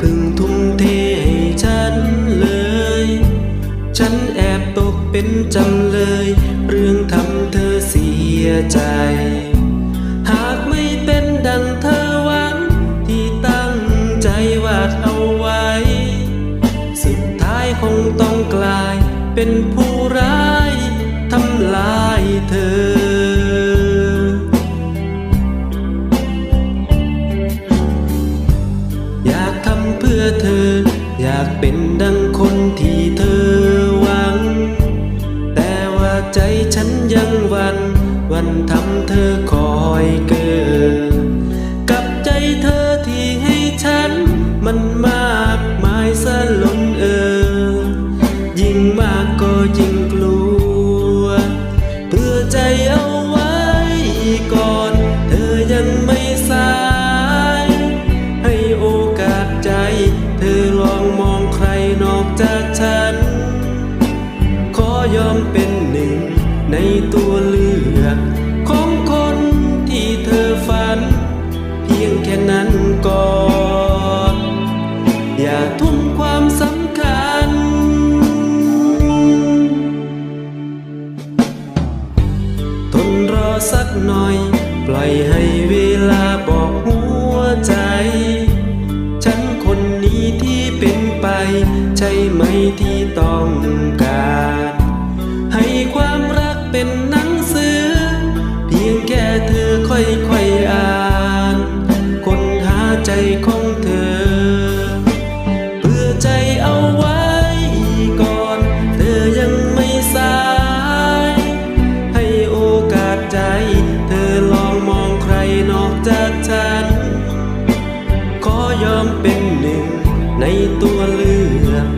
พึ่งทุ่มเทให้ฉันเลย ฉันแอบตกเป็นจำเลย เรื่องทำเธอเสียใจ หากไม่เป็นดังเธอหวัง ที่ตั้งใจวาดเอาไว้ สุดท้ายคงต้องกลายเป็นผู้ร้าย เป็นดังคนที่เธอหวัง แต่ว่าใจฉันยังวัน วันทำเธอคอยเกิดกับใจเธอที่ให้ฉันมันมา ตัวเลือก ของคนที่เธอฝัน เพียงแค่นั้นก่อนอย่าทุ่มความสำคัญ ทนรอสักหน่อย ปล่อยให้เวลาบอกหัวใจ ฉันคนนี้ที่เป็นไป ใช่ไหมที่ต้องการ เป็นหนังสือ เพียงแค่เธอค่อยๆอ่านคนหาใจของเธอ เพื่อใจเอาไว้ก่อน เธอยังไม่สาย ให้โอกาสใจ เธอลองมองใครนอกจากฉัน ขอยอมเป็นหนึ่งในตัวเลือก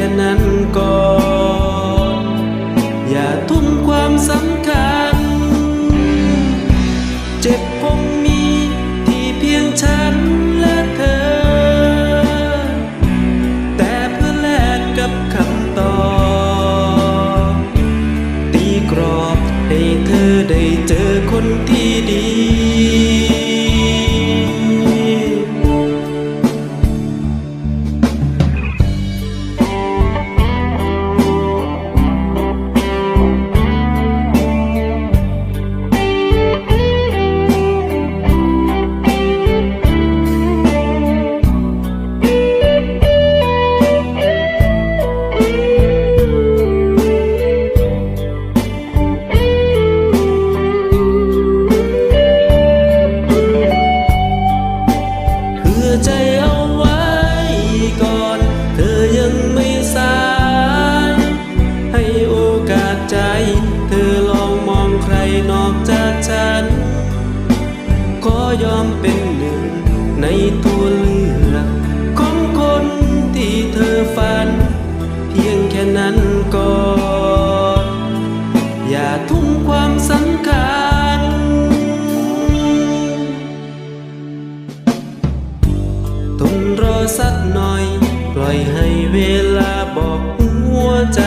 ยงแค่นั้นก่อนอย่าทุ่มความสำคัญ เจ็บคงมีที่เพียงฉันและเธอ แต่เพื่อแลกกับคำตอบตีกรอบให้เธอได้เจอคนที่ดี ในตัวเลือกของคนที่เธอฝัน เพียงแค่นั้นก่อนอย่าทุ่มความสำคัญ ทนรอสักหน่อย ปล่อยให้เวลาบอกหัวใจ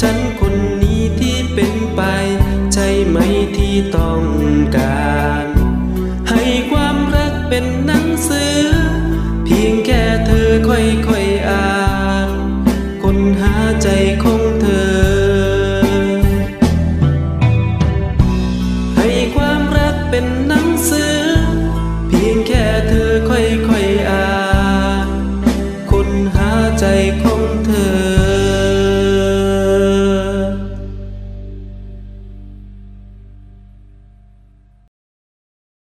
ฉันคนนี้ที่เป็นไป ใช่ไหมที่ต้องการ